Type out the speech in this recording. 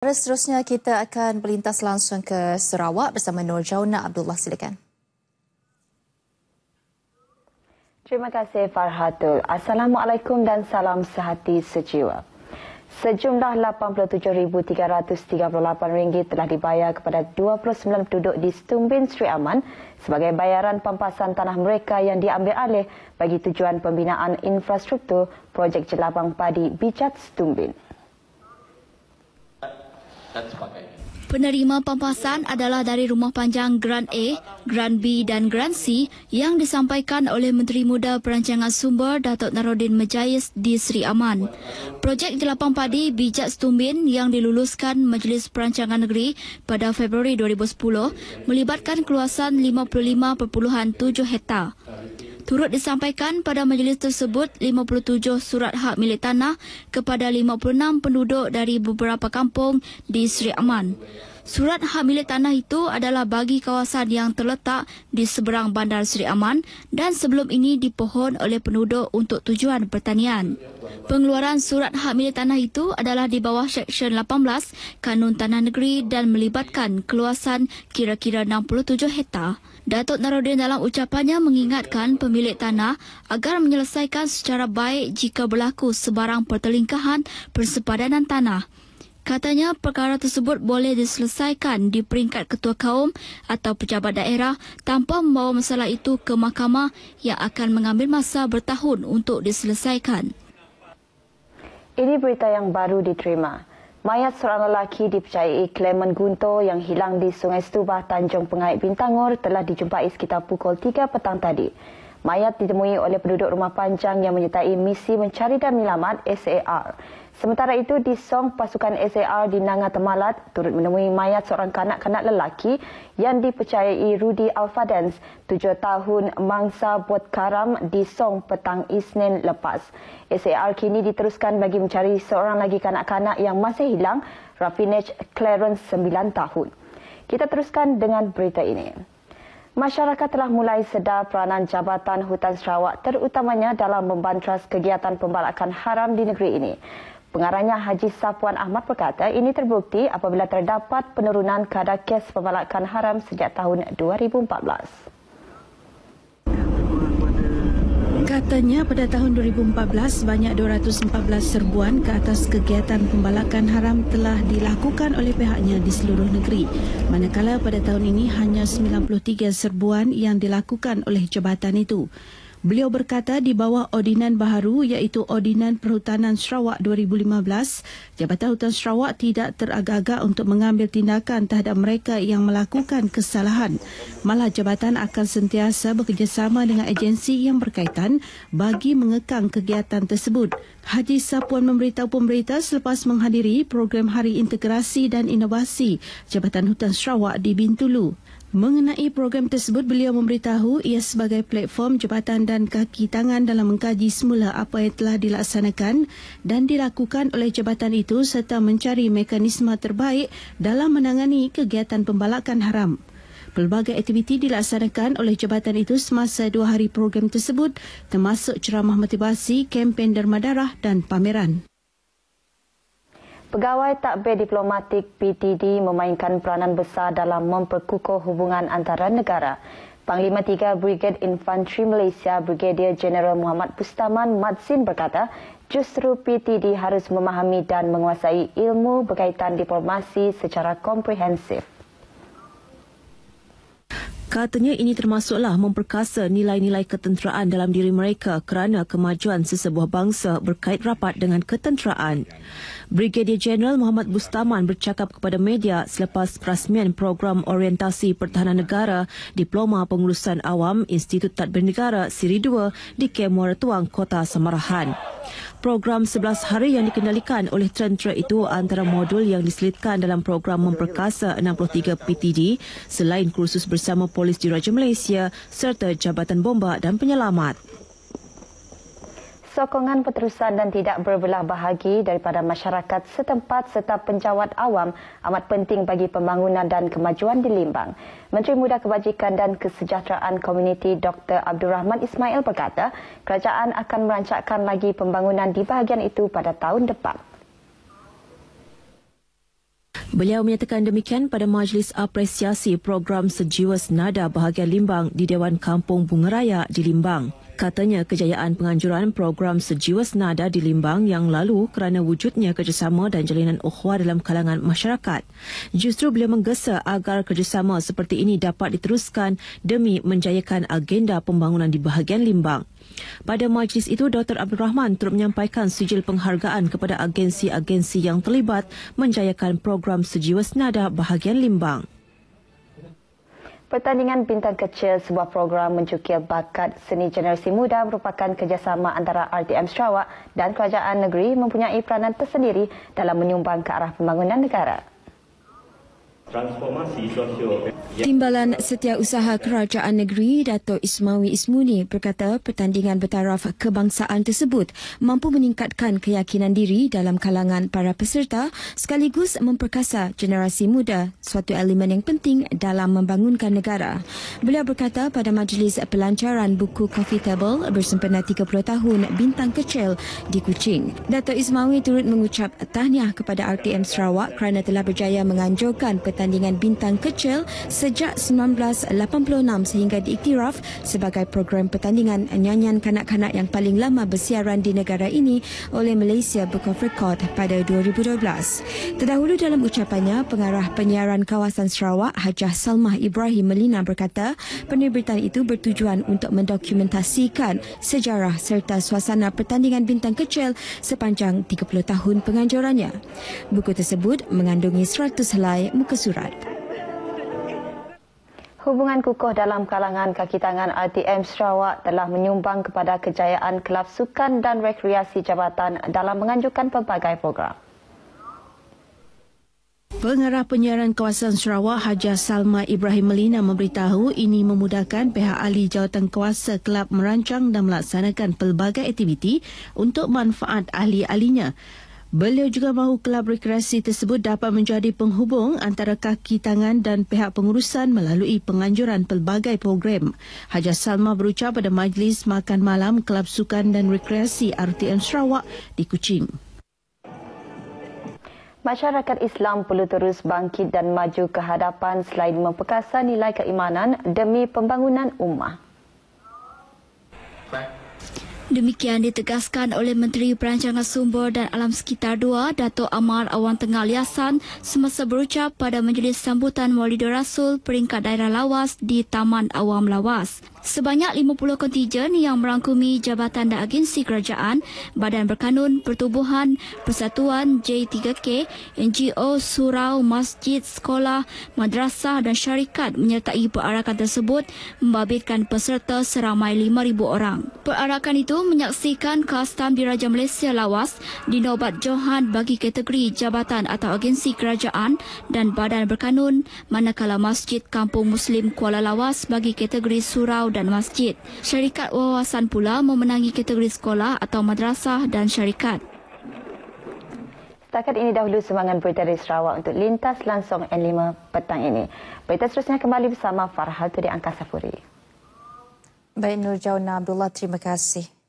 Seterusnya kita akan berlintas langsung ke Sarawak bersama Nur Jauna Abdullah. Silakan. Terima kasih Farhatul. Assalamualaikum dan salam sehati sejiwa. Sejumlah RM87,338 telah dibayar kepada 29 penduduk di Stumbin Sri Aman sebagai bayaran pempasan tanah mereka yang diambil alih bagi tujuan pembinaan infrastruktur projek jelabang padi Bijat Stumbin dan sebagainya. Penerima pampasan adalah dari Rumah Panjang Grant A, Grant B dan Grant C yang disampaikan oleh Menteri Muda Perancangan Sumber Datuk Narodin Majayis di Sri Aman. Projek Jelapang Padi Bijak Stumbin yang diluluskan Majlis Perancangan Negeri pada Februari 2010 melibatkan keluasan 55.7 hektar. Turut disampaikan pada majlis tersebut 57 surat hak milik tanah kepada 56 penduduk dari beberapa kampung di Sri Aman. Surat hak milik tanah itu adalah bagi kawasan yang terletak di seberang bandar Sri Aman dan sebelum ini dipohon oleh penduduk untuk tujuan pertanian. Pengeluaran surat hak milik tanah itu adalah di bawah Seksyen 18 Kanun Tanah Negeri dan melibatkan keluasan kira-kira 67 hektar. Datuk Narodin dalam ucapannya mengingatkan pemilik tanah agar menyelesaikan secara baik jika berlaku sebarang pertelingkahan persepadanan tanah. Katanya perkara tersebut boleh diselesaikan di peringkat ketua kaum atau pejabat daerah tanpa membawa masalah itu ke mahkamah yang akan mengambil masa bertahun untuk diselesaikan. Ini berita yang baru diterima. Mayat seorang lelaki dipercayai Clement Gunto yang hilang di Sungai Stubah Tanjung Pengait Bintangor telah dijumpai sekitar pukul 3 petang tadi. Mayat ditemui oleh penduduk rumah panjang yang menyertai misi mencari dan menyelamat SAR. Sementara itu, di Song pasukan SAR di Nanga Temalat turut menemui mayat seorang kanak-kanak lelaki yang dipercayai Rudy Alfadens, tujuh tahun mangsa buat karam di Song petang Isnin lepas. SAR kini diteruskan bagi mencari seorang lagi kanak-kanak yang masih hilang, Rafinage Clarence, sembilan tahun. Kita teruskan dengan berita ini. Masyarakat telah mulai sedar peranan Jabatan Hutan Sarawak terutamanya dalam membantras kegiatan pembalakan haram di negeri ini. Pengarahnya Haji Sapuan Ahmad berkata ini terbukti apabila terdapat penurunan kadar kes pembalakan haram sejak tahun 2014. Katanya pada tahun 2014 banyak 214 serbuan ke atas kegiatan pembalakan haram telah dilakukan oleh pihaknya di seluruh negeri. Manakala pada tahun ini hanya 93 serbuan yang dilakukan oleh jabatan itu. Beliau berkata di bawah ordinan baharu iaitu Ordinan Perhutanan Sarawak 2015, Jabatan Hutan Sarawak tidak teragak-agak untuk mengambil tindakan terhadap mereka yang melakukan kesalahan. Malah jabatan akan sentiasa bekerjasama dengan agensi yang berkaitan bagi mengekang kegiatan tersebut. Haji Sapuan memberitahu pemberita selepas menghadiri program Hari Integrasi dan Inovasi Jabatan Hutan Sarawak di Bintulu. Mengenai program tersebut, beliau memberitahu ia sebagai platform jabatan dan kaki tangan dalam mengkaji semula apa yang telah dilaksanakan dan dilakukan oleh jabatan itu serta mencari mekanisme terbaik dalam menangani kegiatan pembalakan haram. Pelbagai aktiviti dilaksanakan oleh jabatan itu semasa dua hari program tersebut termasuk ceramah motivasi, kempen derma darah dan pameran. Pegawai Takbir Diplomatik PTD memainkan peranan besar dalam memperkukuh hubungan antara negara. Panglima 3 Brigade Infantry Malaysia Brigadier General Muhammad Bustaman Madzin berkata, justru PTD harus memahami dan menguasai ilmu berkaitan diplomasi secara komprehensif. Katanya ini termasuklah memperkasa nilai-nilai ketenteraan dalam diri mereka kerana kemajuan sesebuah bangsa berkait rapat dengan ketenteraan. Brigadier General Muhammad Bustaman bercakap kepada media selepas perasmian program orientasi pertahanan negara Diploma Pengurusan Awam Institut Tadbir Negara Siri 2 di Kem Muara Tuang, Kota Samarahan. Program 11 hari yang dikendalikan oleh tentera itu antara modul yang diselitkan dalam program memperkasa 63 PTD selain kursus bersama Polis Diraja Malaysia serta Jabatan Bomba dan Penyelamat sokongan peterusan dan tidak berbelah bahagi daripada masyarakat setempat serta penjawat awam amat penting bagi pembangunan dan kemajuan di Limbang. Menteri Muda Kebajikan dan Kesejahteraan Komuniti Dr. Abdul Rahman Ismail berkata, kerajaan akan merancangkan lagi pembangunan di bahagian itu pada tahun depan. Beliau menyatakan demikian pada majlis apresiasi program Sejiwa Senada bahagian Limbang di Dewan Kampung Bungaraya di Limbang. Katanya kejayaan penganjuran program Sejiwa Senada di Limbang yang lalu kerana wujudnya kerjasama dan jalinan ukhuwah dalam kalangan masyarakat. Justru beliau menggesa agar kerjasama seperti ini dapat diteruskan demi menjayakan agenda pembangunan di bahagian Limbang. Pada majlis itu, Dr. Abdul Rahman turut menyampaikan sijil penghargaan kepada agensi-agensi yang terlibat menjayakan program Sejiwa Senada bahagian Limbang. Pertandingan Bintang Kecil, sebuah program mencukir bakat seni generasi muda merupakan kerjasama antara RTM Sarawak dan kerajaan negeri mempunyai peranan tersendiri dalam menyumbang ke arah pembangunan negara transformasi sosio Timbalan Setiausaha Kerajaan Negeri Dato' Ismawi Ismuni berkata pertandingan bertaraf kebangsaan tersebut mampu meningkatkan keyakinan diri dalam kalangan para peserta sekaligus memperkasa generasi muda suatu elemen yang penting dalam membangunkan negara. Beliau berkata pada majlis pelancaran buku Coffee Table bersempena 30 tahun Bintang Kecil di Kuching. Dato' Ismawi turut mengucap tahniah kepada RTM Sarawak kerana telah berjaya menganjurkan pertandingan pertandingan bintang kecil sejak 1986 sehingga diiktiraf sebagai program pertandingan nyanyian kanak-kanak yang paling lama bersiaran di negara ini oleh Malaysia Book of Record pada 2012. Terdahulu dalam ucapannya, pengarah penyiaran kawasan Sarawak Hajah Salmah Ibrahim Melina berkata, penerbitan itu bertujuan untuk mendokumentasikan sejarah serta suasana pertandingan bintang kecil sepanjang 30 tahun penganjurannya. Buku tersebut mengandungi 100 helai muka surat surat. Hubungan kukuh dalam kalangan kaki tangan RTM Sarawak telah menyumbang kepada kejayaan Kelab Sukan dan Rekreasi Jabatan dalam menganjurkan pelbagai program. Pengarah penyiaran kawasan Sarawak Hajar Salma Ibrahim Melina memberitahu ini memudahkan pihak ahli jawatan kuasa kelab merancang dan melaksanakan pelbagai aktiviti untuk manfaat ahli-ahlinya. Beliau juga mahu kelab rekreasi tersebut dapat menjadi penghubung antara kaki tangan dan pihak pengurusan melalui penganjuran pelbagai program. Hajar Salma berucap pada majlis makan malam Kelab Sukan dan Rekreasi RTM Sarawak di Kuching. Masyarakat Islam perlu terus bangkit dan maju ke hadapan selain memperkasa nilai keimanan demi pembangunan ummah. Demikian ditegaskan oleh Menteri Perancangan Sumber dan Alam Sekitar 2, Dato' Amar Awan Tengah Liasan semasa berucap pada majlis sambutan Maulidur Rasul peringkat daerah lawas di Taman Awam Lawas. Sebanyak 50 kontijen yang merangkumi jabatan dan agensi kerajaan, Badan Berkanun, Pertubuhan, Persatuan J3K, NGO, surau, masjid, sekolah, madrasah dan syarikat menyertai perarakan tersebut membabitkan peserta seramai 5,000 orang. Perarakan itu menyaksikan Kastam Diraja Malaysia Lawas dinobat Johan bagi kategori jabatan atau agensi kerajaan dan Badan Berkanun, manakala Masjid Kampung Muslim Kuala Lawas bagi kategori surau dan masjid. Syarikat wawasan pula memenangi kategori sekolah atau madrasah dan syarikat. Setakat ini dahulu semangat berita dari Sarawak untuk lintas langsung N5 petang ini. Berita seterusnya kembali bersama Farhal di Angkasa Puri. Baik Nur Jauna Abdullah, terima kasih.